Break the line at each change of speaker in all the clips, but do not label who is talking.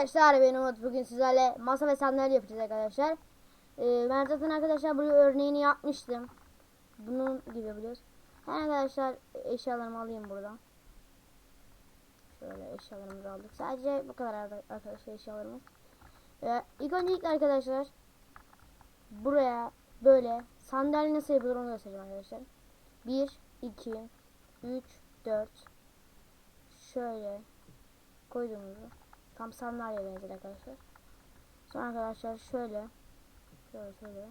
Arkadaşlar ben Umut bugün sizlerle masa ve sandalye yapacağız arkadaşlar. Ee, ben zaten arkadaşlar buraya örneğini yapmıştım. Bunun gibi biliyoruz. Hemen arkadaşlar eşyalarımı alayım buradan. Şöyle eşyalarımızı aldık. Sadece bu kadar ar- arkadaşlar eşyalarımız. Ee, ilk öncelikle arkadaşlar buraya böyle sandalye nasıl yapılır onu göstereceğim arkadaşlar. 1, 2, 3, 4 şöyle koyduğumuzu Tam sandalye benzer arkadaşlar. Sonra arkadaşlar şöyle. Şöyle şöyle.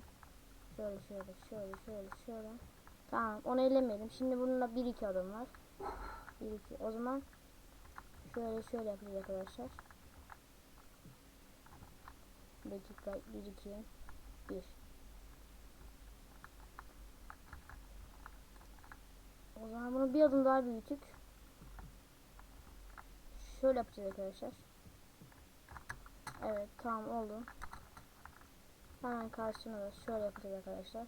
Şöyle şöyle şöyle şöyle şöyle. Tamam onu elemedim. Şimdi bununla bir iki adım var. Bir iki. O zaman şöyle şöyle yapacağız arkadaşlar. Bir dakika bir iki bir. O zaman bunu bir adım daha büyütük. Şöyle yapacağız arkadaşlar. Evet tamam oldu. Hemen karşısına da şöyle yapacağız arkadaşlar.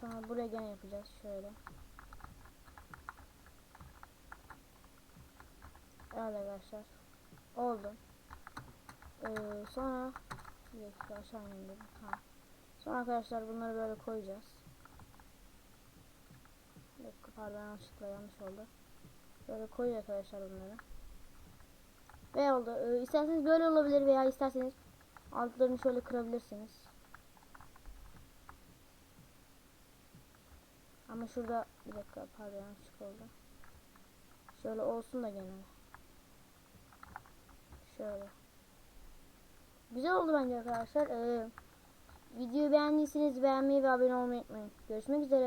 Sonra buraya gene yapacağız şöyle. Evet arkadaşlar. Oldu. Ee, sonra bir dakika aşağı indim. Tamam. Sonra arkadaşlar bunları böyle koyacağız. Bir dakika pardon yanlışlıkla yanlış oldu. Böyle koyuyor arkadaşlar bunları. Ve oldu. Ee, isterseniz böyle olabilir veya isterseniz altlarını şöyle kırabilirsiniz. Ama şurada bir dakika pardon yanlışlık oldu. Şöyle olsun da gene. Şöyle. Güzel oldu bence arkadaşlar. Ee, videoyu beğendiyseniz beğenmeyi ve abone olmayı unutmayın. Görüşmek üzere.